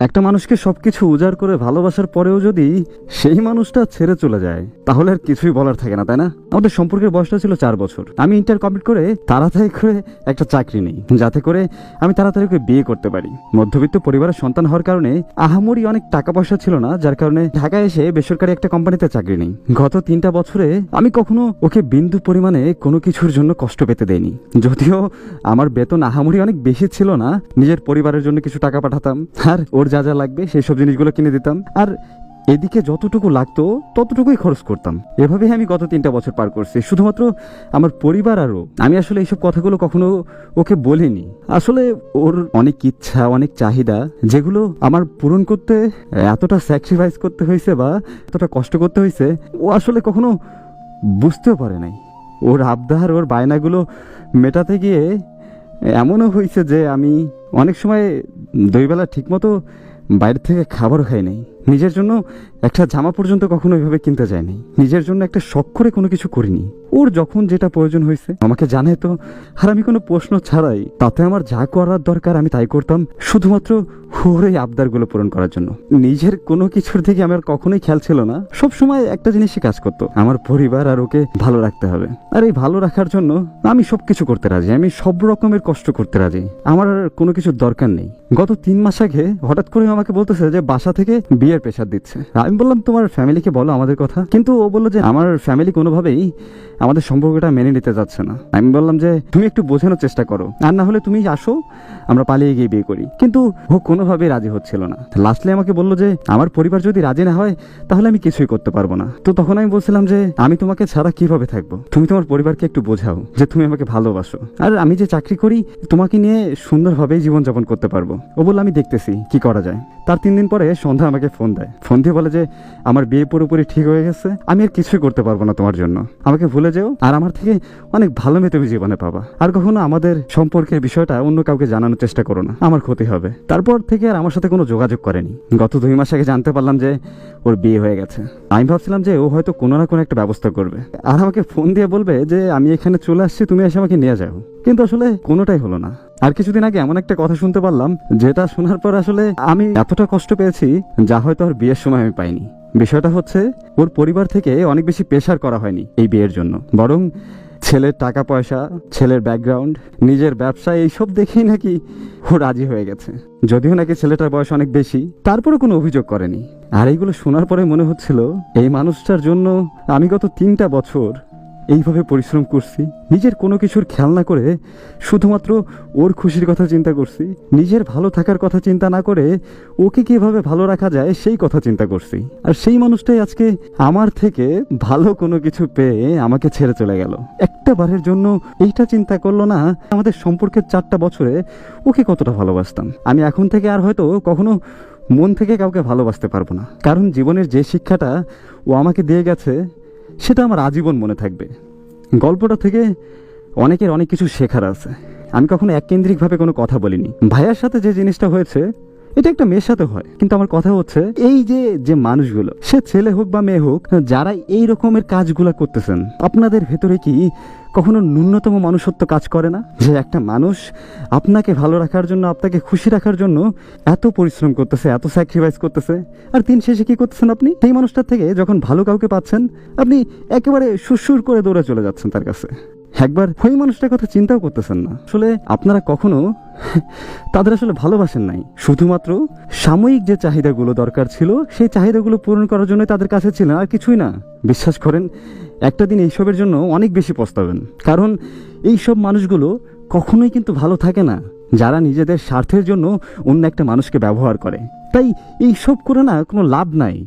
একটা মানুষকে সবকিছু উজাড় করে ভালোবাসার পরেও যদি সেই মানুষটা ছেড়ে চলে যায়, তাহলে আর কিছুই বলার থাকে না, তাই না? আমাদের সম্পর্কের বয়সটা ছিল চার বছর। আমি ইন্টার কমপ্লিট করে তাড়াতাড়ি করে একটা চাকরি নেই, যাতে করে আমি তাড়াতাড়ি করে বিয়ে করতে পারি। মধ্যবিত্ত পরিবারের সন্তান হওয়ার কারণে আহামরি অনেক টাকা পয়সা ছিল না, যার কারণে ঢাকায় এসে বেসরকারি একটা কোম্পানিতে চাকরি নেই। গত তিনটা বছরে আমি কখনো ওকে বিন্দু পরিমাণে কোনো কিছুর জন্য কষ্ট পেতে দেয়নি যদিও আমার বেতন আহামরি অনেক বেশি ছিল না, নিজের পরিবারের জন্য কিছু টাকা পাঠাতাম, আর ওর যা যা লাগবে, সেই সব জিনিসগুলো কিনে দিতাম। আর এদিকে যতটুকু লাগতো, ততটুকুই খরচ করতাম। এভাবেই আমি গত তিনটা বছর পার করছি। শুধুমাত্র আমার পরিবার আরও আমি আসলে এইসব কথাগুলো কখনো ওকে বলিনি। আসলে ওর অনেক ইচ্ছা, অনেক চাহিদা, যেগুলো আমার পূরণ করতে এতটা স্যাক্রিফাইস করতে হয়েছে বা এতটা কষ্ট করতে হয়েছে, ও আসলে কখনো বুঝতেও পারে নাই। ওর আবদার, ওর বায়নাগুলো মেটাতে গিয়ে এমনও হয়েছে যে আমি অনেক সময় দুইবেলা ঠিকমতো বাইরে থেকে খাবার খাই নাই। নিজের জন্য একটা জামা পর্যন্ত কখনো ওইভাবে কিনতে যায়নি। নিজের জন্য একটা শখ করে কোনো কিছু করিনি। ওর যখন যেটা প্রয়োজন হয়েছে, আমাকে জানে তো, আর আমি কোনো প্রশ্ন ছাড়াই। তাতে আমার যা করার দরকার আমি তাই করতাম, শুধুমাত্র ওর এই আবদারগুলো পূরণ করার জন্য। নিজের কোনো কিছুর দিকে আমার কখনোই খেয়াল ছিল না। সব সময় একটা জিনিসই কাজ করতো, আমার পরিবার আর ওকে ভালো রাখতে হবে। আর এই ভালো রাখার জন্য আমি সব কিছু করতে রাজি, আমি সব রকমের কষ্ট করতে রাজি। আমার কোনো কিছুর দরকার নেই। গত তিন মাস আগে হঠাৎ করে আমাকে বলতেছে যে বাসা থেকে বিয়ের প্রেশার দিচ্ছে। আমি বললাম, তোমার ফ্যামিলিকে বলো আমাদের কথা। কিন্তু ও বলল যে, আমার ফ্যামিলি কোনোভাবেই আমাদের সম্পর্কটা মেনে নিতে যাচ্ছে না। আমি বললাম যে, তুমি একটু বোঝানোর চেষ্টা করো। আর না হলে তুমি আসো, আমরা পালিয়ে গিয়ে বিয়ে করি। কিন্তু ও কোনোভাবেই রাজি হচ্ছিল না। লাস্টলি আমাকে বলল যে, আমার পরিবার যদি রাজি না হয়, তাহলে আমি কিছুই করতে পারব না। তো তখন আমি বলছিলাম যে, আমি তোমাকে ছাড়া কীভাবে থাকব? তুমি তোমার পরিবারকে একটু বোঝাও যে, তুমি আমাকে ভালোবাসো। আর আমি যে চাকরি করি, তোমাকে নিয়ে সুন্দরভাবেই জীবনযাপন করতে পারব। ও বলল, আমি দেখতেছি, কি করা যায়। তার তিন দিন পরে সন্ধ্যা আমাকে ফোন দেয়। ফোন দিয়ে বলে যে, আমার বিয়ে পুরোপুরি ঠিক হয়ে গেছে, আমি আর কিছুই করতে পারব না তোমার জন্য। আমাকে ভুলে যেও, আর আমার থেকে অনেক ভালো মেয়ে তুমি জীবনে পাবা। আর কখনো আমাদের সম্পর্কের বিষয়টা অন্য কাউকে জানানোর চেষ্টা করো না, আমার ক্ষতি হবে। তারপর থেকে আর আমার সাথে কোনো যোগাযোগ করেনি। গত দুই মাস আগে জানতে পারলাম যে, ওর বিয়ে হয়ে গেছে। আমি ভাবছিলাম যে, ও হয়তো কোনো না কোনো একটা ব্যবস্থা করবে। আর আমাকে ফোন দিয়ে বলবে যে, আমি এখানে চলে আসছি, তুমি এসে আমাকে নিয়ে যাও। কিন্তু আসলে কোনোটাই হলো না। আর কিছুদিন আগে এমন একটা কথা শুনতে পারলাম, যেটা শোনার পর আসলে আমি এতটা কষ্ট পেয়েছি যা হয়তো আর বিয়ের সময় আমি পাইনি। বিষয়টা হচ্ছে, ওর পরিবার থেকে অনেক বেশি প্রেশার করা হয়নি এই বিয়ের জন্য। বরং ছেলের টাকা পয়সা, ছেলের ব্যাকগ্রাউন্ড নিজের ব্যবসা, এইসব দেখেই নাকি ও রাজি হয়ে গেছে। যদিও নাকি ছেলেটার বয়স অনেক বেশি তারপরে কোনো অভিযোগ করেনি। আর এইগুলো শোনার পরে মনে হচ্ছিল, এই মানুষটার জন্য আমি গত তিনটা বছর এইভাবে পরিশ্রম করছি, নিজের কোনো কিছুর খেয়াল না করে শুধুমাত্র ওর খুশির কথা চিন্তা করছি, নিজের ভালো থাকার কথা চিন্তা না করে ওকে কীভাবে ভালো রাখা যায় সেই কথা চিন্তা করছি। আর সেই মানুষটাই আজকে আমার থেকে ভালো কোনো কিছু পেয়ে আমাকে ছেড়ে চলে গেল। একটা বারের জন্য এইটা চিন্তা করল না, আমাদের সম্পর্কের চারটা বছরে ওকে কতটা ভালোবাসতাম। আমি এখন থেকে আর হয়তো কখনো মন থেকে কাউকে ভালোবাসতে পারব না। কারণ জীবনের যে শিক্ষাটা ও আমাকে দিয়ে গেছে সেটা আমার আজীবন মনে থাকবে। গল্পটা থেকে অনেকের অনেক কিছু শেখার আছে। আমি কখনো এককেন্দ্রিকভাবে কোনো কথা বলিনি। ভাইয়ার সাথে যে জিনিসটা হয়েছে এটা একটা মেয়ের সাথে হয়। কিন্তু আমার কথা হচ্ছে, এই যে যে মানুষগুলো, সে ছেলে হোক বা মেয়ে হোক, যারা এই রকমের কাজগুলো করতেছেন, আপনাদের ভেতরে কি কখনো ন্যূনতম মানুষত্ব কাজ করে না? যে একটা মানুষ আপনাকে ভালো রাখার জন্য, আপনাকে খুশি রাখার জন্য এত পরিশ্রম করতেছে, এত স্যাক্রিফাইস করতেছে, আর দিন শেষে কি করতেছেন আপনি? সেই মানুষটার থেকে যখন ভালো কাউকে পাচ্ছেন, আপনি একেবারে সুরসুর করে দৌড়ে চলে যাচ্ছেন তার কাছে। একবার ওই মানুষটার কথা চিন্তাও করতেছেন না। আসলে আপনারা কখনো তাদের আসলে ভালোবাসেন নাই। শুধুমাত্র সাময়িক যে চাহিদাগুলো দরকার ছিল, সেই চাহিদাগুলো পূরণ করার জন্য তাদের কাছে ছিল আর কিছুই না। বিশ্বাস করেন, একটা দিন এইসবের জন্য অনেক বেশি পস্তাবেন। কারণ এইসব মানুষগুলো কখনোই কিন্তু ভালো থাকে না। যারা নিজেদের স্বার্থের জন্য অন্য একটা মানুষকে ব্যবহার করে। তাই এইসব করে না কোনো লাভ নাই।